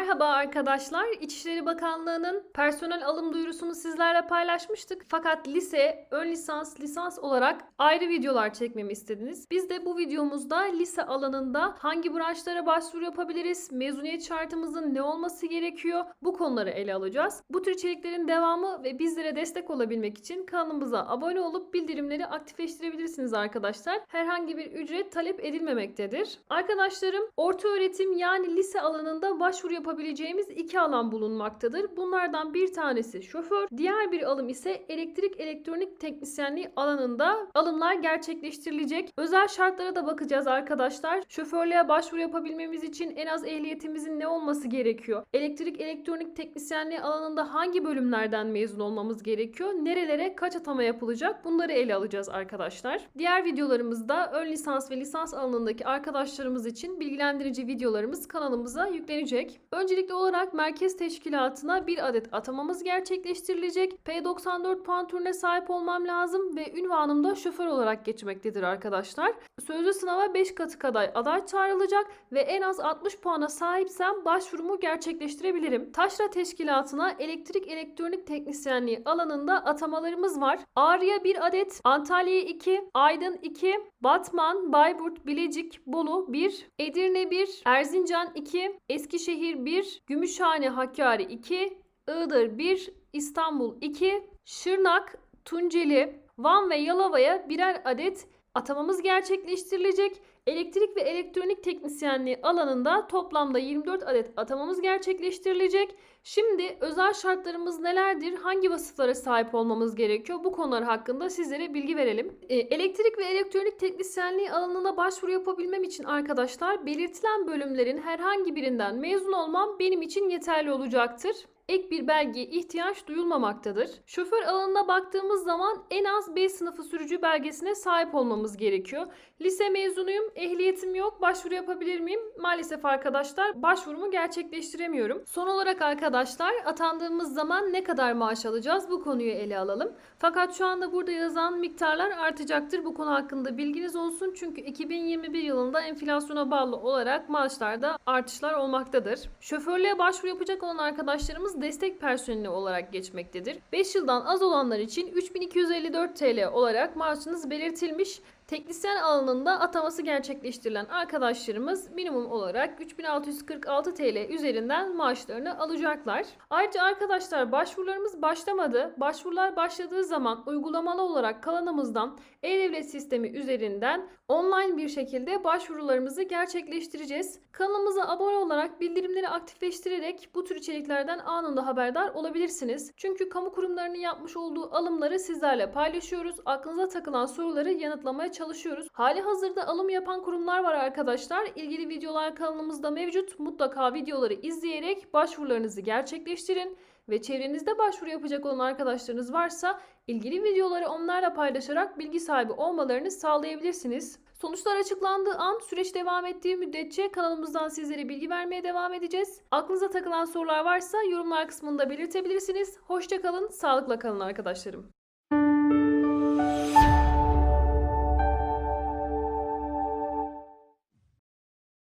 Merhaba arkadaşlar. İçişleri Bakanlığı'nın personel alım duyurusunu sizlerle paylaşmıştık. Fakat lise, ön lisans, lisans olarak ayrı videolar çekmemi istediniz. Biz de bu videomuzda lise alanında hangi branşlara başvuru yapabiliriz, mezuniyet şartımızın ne olması gerekiyor bu konuları ele alacağız. Bu tür içeriklerin devamı ve bizlere destek olabilmek için kanalımıza abone olup bildirimleri aktifleştirebilirsiniz arkadaşlar. Herhangi bir ücret talep edilmemektedir. Arkadaşlarım orta öğretim yani lise alanında başvuru yapabileceğimiz iki alan bulunmaktadır. Bunlardan bir tanesi şoför, diğer bir alım ise elektrik elektronik teknisyenliği alanında alımlar gerçekleştirilecek. Özel şartlara da bakacağız arkadaşlar. Şoförlüğe başvuru yapabilmemiz için en az ehliyetimizin ne olması gerekiyor? Elektrik elektronik teknisyenliği alanında hangi bölümlerden mezun olmamız gerekiyor? Nerelere kaç atama yapılacak? Bunları ele alacağız arkadaşlar. Diğer videolarımızda ön lisans ve lisans alanındaki arkadaşlarımız için bilgilendirici videolarımız kanalımıza yüklenecek. Öncelikli olarak merkez teşkilatına bir adet atamamız gerçekleştirilecek. P94 puan türüne sahip olmam lazım ve ünvanım da şoför olarak geçmektedir arkadaşlar. Sözlü sınava 5 katı kadar aday çağrılacak ve en az 60 puana sahipsem başvurumu gerçekleştirebilirim. Taşra teşkilatına elektrik elektronik teknisyenliği alanında atamalarımız var. Ağrı'ya bir adet, Antalya'ya 2, Aydın 2, Batman, Bayburt, Bilecik, Bolu 1, Edirne 1, Erzincan 2, Eskişehir 1, Gümüşhane, Hakkari 2, Iğdır 1, İstanbul 2, Şırnak, Tunceli, Van ve Yalova'ya birer adet atamamız gerçekleştirilecek. Elektrik ve elektronik teknisyenliği alanında toplamda 24 adet atamamız gerçekleştirilecek. Şimdi özel şartlarımız nelerdir? Hangi vasıflara sahip olmamız gerekiyor? Bu konular hakkında sizlere bilgi verelim. E, elektrik ve elektronik teknisyenliği alanına başvuru yapabilmem için arkadaşlar belirtilen bölümlerin herhangi birinden mezun olmam benim için yeterli olacaktır ek bir belgeye ihtiyaç duyulmamaktadır. Şoför alanına baktığımız zaman en az B sınıfı sürücü belgesine sahip olmamız gerekiyor. Lise mezunuyum, ehliyetim yok, başvuru yapabilir miyim? Maalesef arkadaşlar başvurumu gerçekleştiremiyorum. Son olarak arkadaşlar atandığımız zaman ne kadar maaş alacağız bu konuyu ele alalım. Fakat şu anda burada yazan miktarlar artacaktır. Bu konu hakkında bilginiz olsun. Çünkü 2021 yılında enflasyona bağlı olarak maaşlarda artışlar olmaktadır. Şoförlüğe başvuru yapacak olan arkadaşlarımız destek personeli olarak geçmektedir. 5 yıldan az olanlar için 3254 TL olarak maaşınız belirtilmiş. Teknisyen alanında ataması gerçekleştirilen arkadaşlarımız minimum olarak 3646 TL üzerinden maaşlarını alacaklar. Ayrıca arkadaşlar başvurularımız başlamadı. Başvurular başladığı zaman uygulamalı olarak kalanımızdan e-devlet sistemi üzerinden online bir şekilde başvurularımızı gerçekleştireceğiz. Kanalımıza abone olarak bildirimleri aktifleştirerek bu tür içeriklerden anında haberdar olabilirsiniz. Çünkü kamu kurumlarının yapmış olduğu alımları sizlerle paylaşıyoruz. Aklınıza takılan soruları yanıtlamaya çalışıyoruz. Hali hazırda alım yapan kurumlar var arkadaşlar. İlgili videolar kanalımızda mevcut. Mutlaka videoları izleyerek başvurularınızı gerçekleştirin ve çevrenizde başvuru yapacak olan arkadaşlarınız varsa ilgili videoları onlarla paylaşarak bilgi sahibi olmalarını sağlayabilirsiniz. Sonuçlar açıklandığı an süreç devam ettiği müddetçe kanalımızdan sizlere bilgi vermeye devam edeceğiz. Aklınıza takılan sorular varsa yorumlar kısmında belirtebilirsiniz. Hoşçakalın, sağlıkla kalın arkadaşlarım.